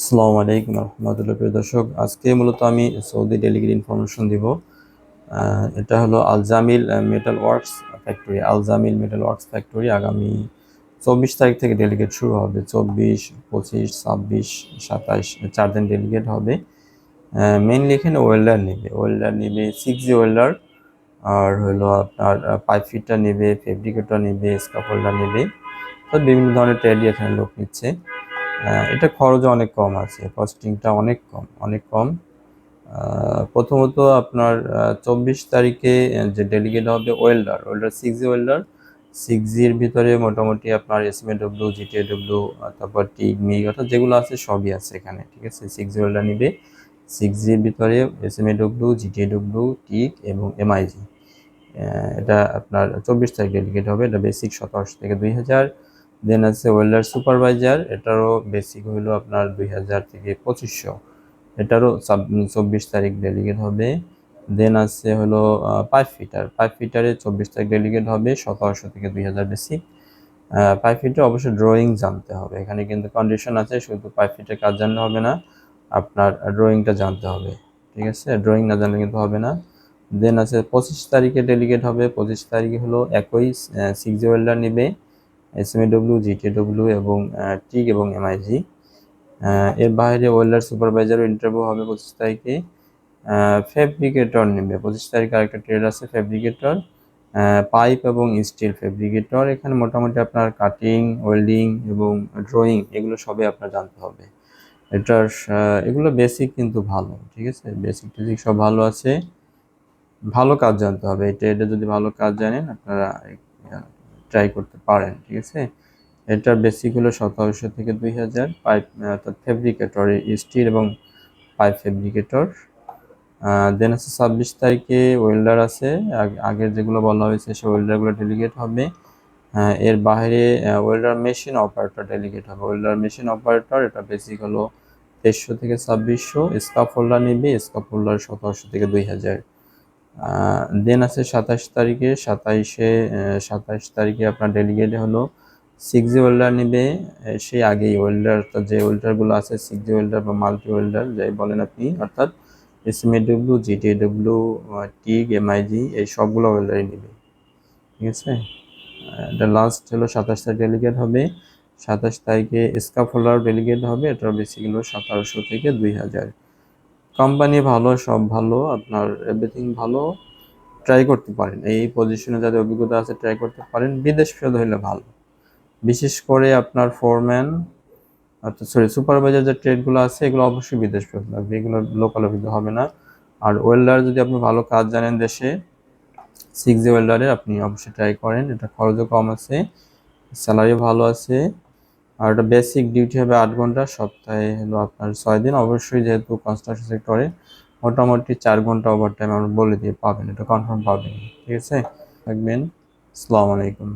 আসসালামু আলাইকুম রহমতুল্লাহ প্রিয় দর্শক, আজকে মূলত আমি সৌদি ডেলিগেট ইনফরমেশন দিব। এটা হলো Aljamil metal works factory. Aljamil metal works factory আগামী চব্বিশ তারিখ থেকে ডেলিগেট শুরু হবে। চব্বিশ, পঁচিশ, ছাব্বিশ, সাতাইশ চার দিন ডেলিগেট হবে। মেনলি এখানে ওয়েল্ডার নেবে। ওয়েল্ডার নেবে সিক্স জি ওয়েল্ডার, আর হলো আপনার পাইপ ফিটার নেবে ফেব্রিকেটর নেবে স্কাফোল্ডার নেবে। তো বিভিন্ন ধরনের ট্রেডি এখানে লোক নিচ্ছে। এটা খরচ অনেক কম আছে কস্টিংটা অনেক কম অনেক কম। প্রথমত আপনার চব্বিশ তারিখে যে ডেলিগেট হবে welder welder six G welder six জির ভিতরে মোটামুটি আপনার এসএমএ ডব্লিউ জিটিএ ডব্লিউ তারপর টিগ মিগ অর্থাৎ যেগুলো আছে সবই আছে এখানে, ঠিক আছে? সিক্স জি ওয়েল্ডার নিবে সিক্স জির ভিতরে SMA W GTA W TIG এবং এমআইজি এটা আপনার চব্বিশ তারিখ ডেলিগেট হবে, এটা বেসিক সতেরোশো থেকে দুই হাজার। দেন আছে ওয়েল্ডার সুপারভাইজার এটারও বেসিক হইল আপনার দুই হাজার থেকে পঁচিশশো। এটারও চব্বিশ তারিখ ডেলিগেট হবে। দেন আছে হলো পাইপ ফিটার পাইপ ফিটারে চব্বিশ তারিখ ডেলিগেট হবে, সতেরোশো থেকে দুই হাজার বেসিক পাইপ ফিটার অবশ্যই ড্রয়িং জানতে হবে। এখানে কিন্তু কন্ডিশন আছে, শুধু পাইপ ফিটের কাজ জানলে হবে না, আপনার ড্রয়িংটা জানতে হবে। ঠিক আছে? ড্রয়িং না জানলে কিন্তু হবে না। দেন আছে পঁচিশ তারিখে ডেলিগেট হবে। পঁচিশ তারিখে হলো একই সিক্স ওয়েল্ডার নেবে। এসএমএডব্লিউ জিটিডব্লিউ এবং টিক এবং এমআইজি এর বাইরে ওয়েল্ডার সুপারভাইজারও ইন্টারভিউ হবে পঁচিশ তারিখে। ফেব্রিকেটর নেবে। পঁচিশ তারিখে আরেকটা ট্রেড আছে, ফেব্রিকেটর। পাইপ এবং স্টিল ফেব্রিকেটর। এখানে মোটামুটি আপনার কাটিং ওয়েল্ডিং এবং ড্রয়িং এগুলো সবই আপনার জানতে হবে। এটার এগুলো বেসিক কিন্তু ভালো, ঠিক আছে? বেসিক টেসিক সব ভালো আছে। ভালো কাজ জানতে হবে। এটা এটা যদি ভালো কাজ জানেন, আপনারা ট্রাই করতে পারেন, ঠিক আছে? এটার বেসিক হলো সতেরোশো থেকে দুই হাজার পাইপ অর্থাৎ ফেব্রিকেটর স্টিল এবং পাইপ ফেব্রিকেটর দেন আছে ছাব্বিশ তারিখে ওয়েল্ডার আছে। আগ- আগের যেগুলো বলা হয়েছে, সেই ওয়েল্ডারগুলো ডেলিগেট হবে। এর বাইরে ওয়েল্ডার মেশিন অপারেটর ডেলিগেট হবে। ওয়েল্ডার মেশিন অপারেটর এটা বেসিক হলো তেইশশো থেকে ছাব্বিশশো। স্কাফ হোল্ডার নেবে স্কাফ হোল্ডার সতেরোশো থেকে দুই হাজার। দেন আছে সাতাশ তারিখে, সাতাইশে সাতাশ তারিখে আপনার ডেলিগেট হলো সিক্স জি ওয়েল্ডার নেবে। সেই আগেই ওয়েল্ডার যে ওয়েল্ডারগুলো আছে সিক্স জি ওয়েল্ডার বা মাল্টি ওয়েল্ডার যাই বলেন আপনি, অর্থাৎ এসএমএডব্লিউ জিটিডব্লিউ টিগ এমআইজি এই সবগুলো ওয়েল্ডারই নেবে। ঠিক আছে? এটা লাস্ট হলো সাতাশ তারিখ ডেলিগেট হবে। সাতাশ তারিখে স্কাফ হোল্ডার ডেলিগেট হবে এটার বেশি হলো সতেরোশো থেকে দুই হাজার। কোম্পানি ভালো, সব ভালো, আপনার এভরিথিং ভালো ট্রাই করতে পারেন। এই পজিশনে যাদের অভিজ্ঞতা আছে ট্রাই করতে পারেন। বিদেশ ফেরত হইলে ভালো। বিশেষ করে আপনার ফোরম্যান অর্থাৎ সরি সুপারভাইজার যে ট্রেডগুলো আছে, এগুলো অবশ্যই বিদেশ ফেরত লাগবে। এগুলো লোকাল অভিজ্ঞতা হবে না। আর ওয়েল্ডার যদি আপনি ভালো কাজ জানেন দেশে সিক্স জি ওয়েল্ডারে আপনি অবশ্যই ট্রাই করেন। এটা খরচও কম আছে স্যালারি ভালো আছে। আর ওটা বেসিক ডিউটি হবে আট ঘণ্টা, সপ্তাহে হলো আপনার ছয় দিন। অবশ্যই যেহেতু কনস্ট্রাকশন সেক্টরে মোটামুটি চার ঘণ্টা ওভার টাইম আমরা বলে দিয়ে পাবেন, এটা কনফার্ম পাবেন। ঠিক আছে? থাকবেন। আসসালামু আলাইকুম।